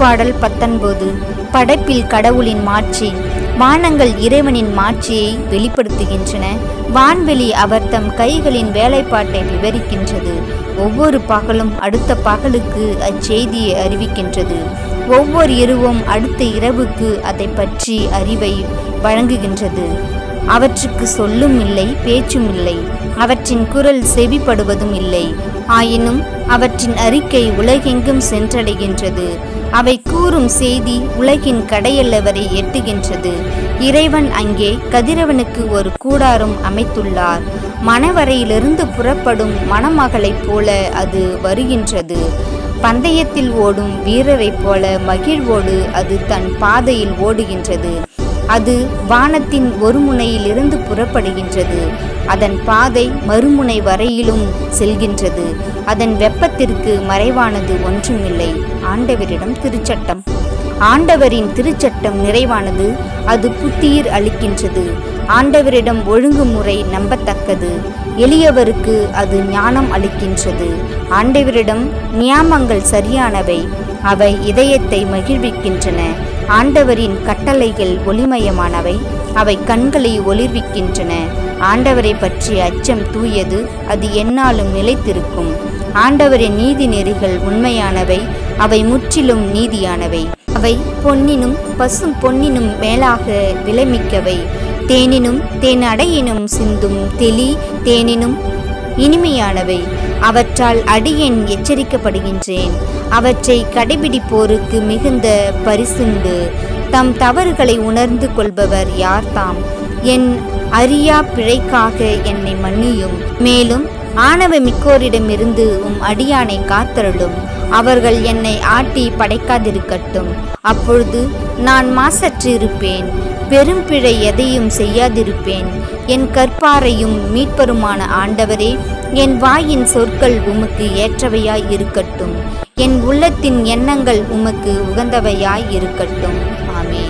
திருப்பாடல் பத்தொன்பது. படைப்பில் கடவுளின் மாட்சி. வானங்கள் இறைவனின் மாட்சியை வெளிப்படுத்துகின்றன. வான்வெளி அவர் தம் கைகளின் வேலைப்பாட்டை விவரிக்கின்றது. ஒவ்வொரு பகலும் அடுத்த பகலுக்கு அச்செய்தியை அறிவிக்கின்றது. ஒவ்வொரு இரவும் அடுத்த இரவுக்கு அதை பற்றி அறிவை வழங்குகின்றது. அவற்றுக்கு சொல்லும் இல்லை பேச்சும் இல்லை. அவற்றின் குரல் செவிப்படுவதும் இல்லை. ஆயினும் அவற்றின் அறிக்கை உலகெங்கும் சென்றடைகின்றது. அவை கூறும் செய்தி உலகின் கடையல்லவரை எட்டுகின்றது. இறைவன் அங்கே கதிரவனுக்கு ஒரு கூடாரம் அமைத்துள்ளார். மணவரையிலிருந்து புறப்படும் மணமகளைப் போல அது வருகின்றது. பந்தயத்தில் ஓடும் வீரரைப் போல மகிழ்வோடு அது தன் பாதையில் ஓடுகின்றது. அது வானத்தின் ஒரு முனையிலிருந்து புறப்படுகின்றது. அதன் பாதை மறுமுனை வரையிலும் செல்கின்றது. அதன் வெப்பத்திற்கு மறைவானது ஒன்றுமில்லை. ஆண்டவரிடம் திருச்சட்டம். ஆண்டவரின் திருச்சட்டம் நிறைவானது அது புத்துயிர் அளிக்கின்றது. ஆண்டவரிடம் ஒழுங்குமுறை நம்பத்தக்கது. எளியவருக்கு அது ஞானம் அளிக்கின்றது. ஆண்டவரிடம் நியாமங்கள் சரியானவை. அவை இதயத்தை மகிழ்விக்கின்றன. ஆண்டவரின் கட்டளைகள் ஒளிமயமானவை. அவை கண்களை ஒளிர்விக்கின்றன. ஆண்டவரை பற்றிய அச்சம் தூயது அது என்னாலும் நிலைத்திருக்கும். ஆண்டவரின் நீதி நெறிகள் உண்மையானவை அவை முற்றிலும் நீதியானவை. அவை பொன்னினும் பசும் பொன்னினும் மேலாக விலைமிக்கவை தேனினும் தேன் அடையினும் சிந்தும் தெளி தேனினும் இனிமையானவை. அவற்றால் அடியேன் எச்சரிக்கப்படுகின்றேன். அவற்றை கடைபிடிப்போருக்கு மிகுந்த பரிசுண்டு. தம் தவறுகளை உணர்ந்து கொள்பவர் யார்தாம்? என் அறியா பிழைக்காக என்னை மன்னியும். மேலும் ஆணவ மிக்கோரிடமிருந்து உம் அடியானை காத்தருளும். அவர்கள் என்னை ஆட்டி படைக்காதிருக்கட்டும். அப்பொழுது நான் மாசற்று இருப்பேன் பெரும் பிழை எதையும் செய்யாதிருப்பேன். என் கற்பாரையும் மீட்பருமான ஆண்டவரே என் வாயின் சொற்கள் உமக்கு ஏற்றவையாய் இருக்கட்டும் என் உள்ளத்தின் எண்ணங்கள் உமக்கு உகந்தவையாய் இருக்கட்டும் ஆமே